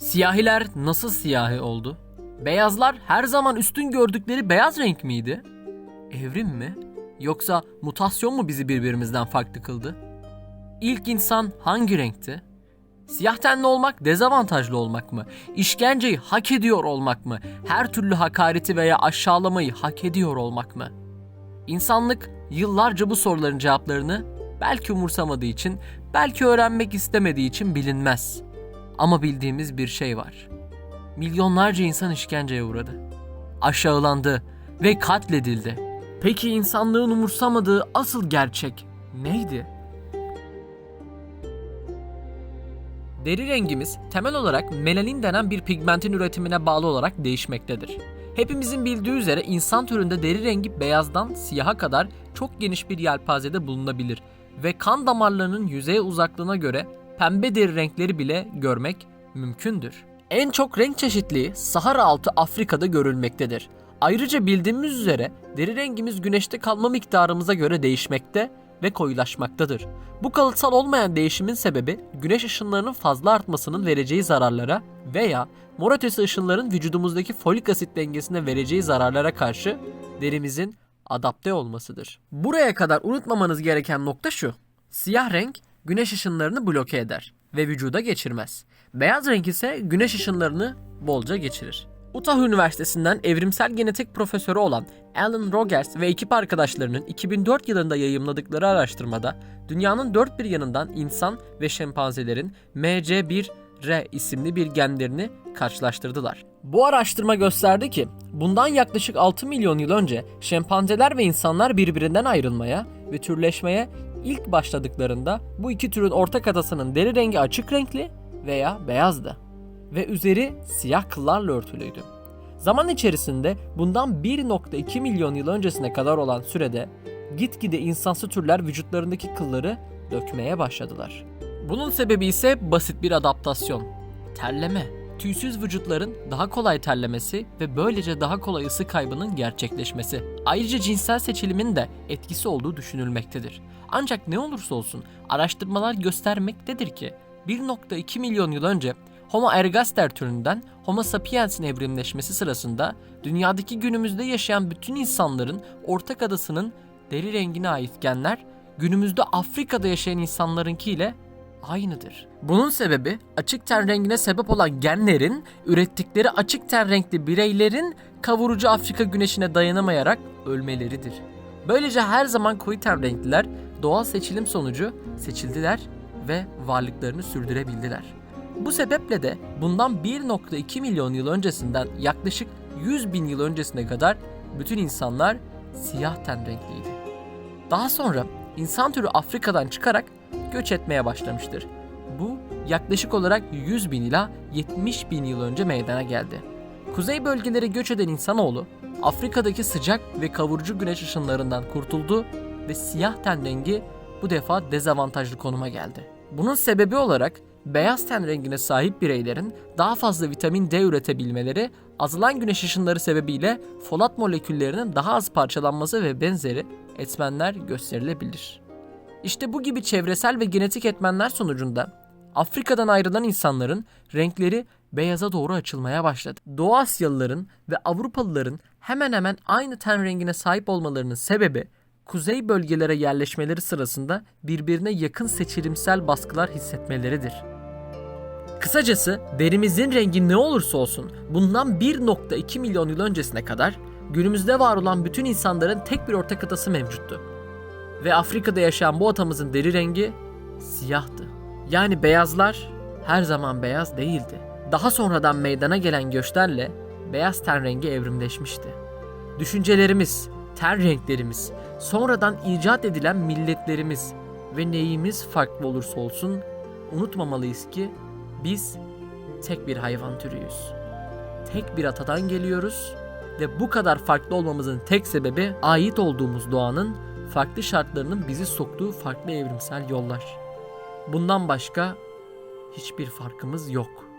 Siyahiler nasıl siyahi oldu? Beyazlar her zaman üstün gördükleri beyaz renk miydi? Evrim mi? Yoksa mutasyon mu bizi birbirimizden farklı kıldı? İlk insan hangi renkti? Siyah tenli olmak dezavantajlı olmak mı? İşkenceyi hak ediyor olmak mı? Her türlü hakareti veya aşağılamayı hak ediyor olmak mı? İnsanlık yıllarca bu soruların cevaplarını belki umursamadığı için, belki öğrenmek istemediği için bilinmez. Ama bildiğimiz bir şey var. Milyonlarca insan işkenceye uğradı. Aşağılandı ve katledildi. Peki insanlığın umursamadığı asıl gerçek neydi? Deri rengimiz temel olarak melanin denen bir pigmentin üretimine bağlı olarak değişmektedir. Hepimizin bildiği üzere insan türünde deri rengi beyazdan siyaha kadar çok geniş bir yelpazede bulunabilir ve kan damarlarının yüzeye uzaklığına göre pembe deri renkleri bile görmek mümkündür. En çok renk çeşitliliği Sahara altı Afrika'da görülmektedir. Ayrıca bildiğimiz üzere deri rengimiz güneşte kalma miktarımıza göre değişmekte ve koyulaşmaktadır. Bu kalıtsal olmayan değişimin sebebi güneş ışınlarının fazla artmasının vereceği zararlara veya mor ötesi ışınların vücudumuzdaki folik asit dengesine vereceği zararlara karşı derimizin adapte olmasıdır. Buraya kadar unutmamanız gereken nokta şu. Siyah renk güneş ışınlarını bloke eder ve vücuda geçirmez. Beyaz renk ise güneş ışınlarını bolca geçirir. Utah Üniversitesi'nden evrimsel genetik profesörü olan Alan Rogers ve ekip arkadaşlarının 2004 yılında yayımladıkları araştırmada dünyanın dört bir yanından insan ve şempanzelerin MC1R isimli bir genlerini karşılaştırdılar. Bu araştırma gösterdi ki bundan yaklaşık 6 milyon yıl önce şempanzeler ve insanlar birbirinden ayrılmaya ve türleşmeye ilk başladıklarında bu iki türün ortak adasının deri rengi açık renkli veya beyazdı ve üzeri siyah kıllarla örtülüydü. Zaman içerisinde bundan 1.2 milyon yıl öncesine kadar olan sürede gitgide insansı türler vücutlarındaki kılları dökmeye başladılar. Bunun sebebi ise basit bir adaptasyon. Terleme. Tüysüz vücutların daha kolay terlemesi ve böylece daha kolay ısı kaybının gerçekleşmesi. Ayrıca cinsel seçilimin de etkisi olduğu düşünülmektedir. Ancak ne olursa olsun araştırmalar göstermektedir ki 1.2 milyon yıl önce Homo ergaster türünden Homo sapiens'in evrimleşmesi sırasında dünyadaki günümüzde yaşayan bütün insanların ortak adasının deri rengine ait genler günümüzde Afrika'da yaşayan insanlarınkiyle aynıdır. Bunun sebebi açık ten rengine sebep olan genlerin ürettikleri açık ten renkli bireylerin kavurucu Afrika güneşine dayanamayarak ölmeleridir. Böylece her zaman koyu ten renkliler doğal seçilim sonucu seçildiler ve varlıklarını sürdürebildiler. Bu sebeple de bundan 1.2 milyon yıl öncesinden yaklaşık 100 bin yıl öncesine kadar bütün insanlar siyah ten renkliydi. Daha sonra insan türü Afrika'dan çıkarak göç etmeye başlamıştır. Bu yaklaşık olarak 100 bin ila 70 bin yıl önce meydana geldi. Kuzey bölgelere göç eden insanoğlu Afrika'daki sıcak ve kavurucu güneş ışınlarından kurtuldu ve siyah ten rengi bu defa dezavantajlı konuma geldi. Bunun sebebi olarak beyaz ten rengine sahip bireylerin daha fazla vitamin D üretebilmeleri, azalan güneş ışınları sebebiyle folat moleküllerinin daha az parçalanması ve benzeri etmenler gösterilebilir. İşte bu gibi çevresel ve genetik etmenler sonucunda Afrika'dan ayrılan insanların renkleri beyaza doğru açılmaya başladı. Doğu Asyalıların ve Avrupalıların hemen hemen aynı ten rengine sahip olmalarının sebebi kuzey bölgelere yerleşmeleri sırasında birbirine yakın seçilimsel baskılar hissetmeleridir. Kısacası derimizin rengi ne olursa olsun bundan 1.2 milyon yıl öncesine kadar günümüzde var olan bütün insanların tek bir ortak atası mevcuttu. Ve Afrika'da yaşayan bu atamızın deri rengi siyahtı. Yani beyazlar her zaman beyaz değildi. Daha sonradan meydana gelen göçlerle beyaz ten rengi evrimleşmişti. Düşüncelerimiz, ten renklerimiz, sonradan icat edilen milletlerimiz ve neyimiz farklı olursa olsun unutmamalıyız ki biz tek bir hayvan türüyüz. Tek bir atadan geliyoruz ve bu kadar farklı olmamızın tek sebebi ait olduğumuz doğanın farklı şartlarının bizi soktuğu farklı evrimsel yollar. Bundan başka hiçbir farkımız yok.